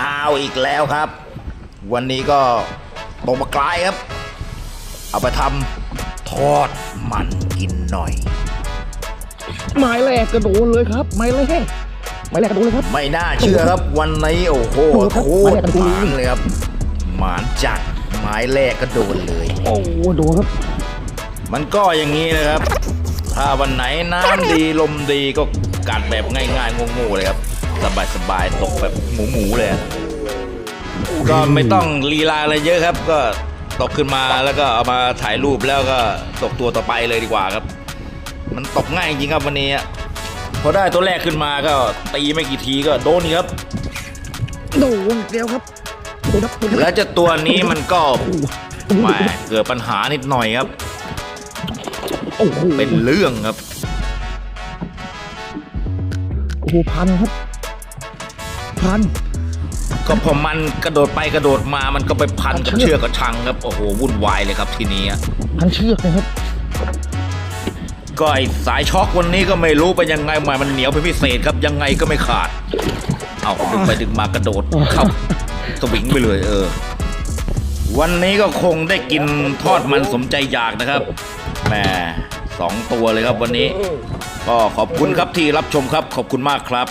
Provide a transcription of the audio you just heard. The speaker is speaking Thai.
เอาอีกแล้วครับ วันนี้ก็ตกมากลายครับ เอาไปทำทอดมันกินหน่อย ไม้แรกกระโดดเลยครับ ไม้แรกไม้แรกกระโดดเลยครับ ไม่น่าเชื่อครับวันนี้โอ้โหโอ้โหโคครับตรหมานเลยครับ หมานจัดไม้แรกก็โดนเลย โอ้โหโดนครับ มันก็อย่างนี้นะครับ ถ้าวันไหนน้ำดีลมดีก็กัดแบบง่ายๆงงๆเลยครับ สบายๆตกแบบหมูๆเลยอะก็ไม่ต้องลีลาอะไรเยอะครับ ก็ตกขึ้นมาแล้วก็เอามาถ่ายรูปแล้วก็ตกตัวต่อไปเลยดีกว่าครับ มันตกง่ายจริงครับวันนี้อะพอได้ตัวแรกขึ้นมาก็ตีไม่กี่ทีก็โดนนี่ครับ โดนอีกแล้วครับโดนครับโดนครับแล้วเจะตัวนี้มันก็โอ้โหแหมเกิดปัญหานิดหน่อยครับ โอ้โหเป็นเรื่องครับ โอ้โหพันครับ พัน ก็พอมันกระโดดไปกระโดดมามันก็ไปพันกับเชือกกับชังครับโอ้โหวุ่นวายเลยครับทีนี้อะพันเชือกนะครับ ก็ไอสายช็อควันนี้ก็ไม่รู้เป็นยังไงมามันเหนียวเป็นพิเศษครับยังไงก็ไม่ขาด เอาดึงไปดึงมากระโดดเข้าสวิงไปเลยเออ วันนี้ก็คงได้กินทอดมันสมใจอยากนะครับแหมสองตัวเลยครับวันนี้ ก็ขอบคุณครับที่รับชมครับ ขอบคุณมากครับ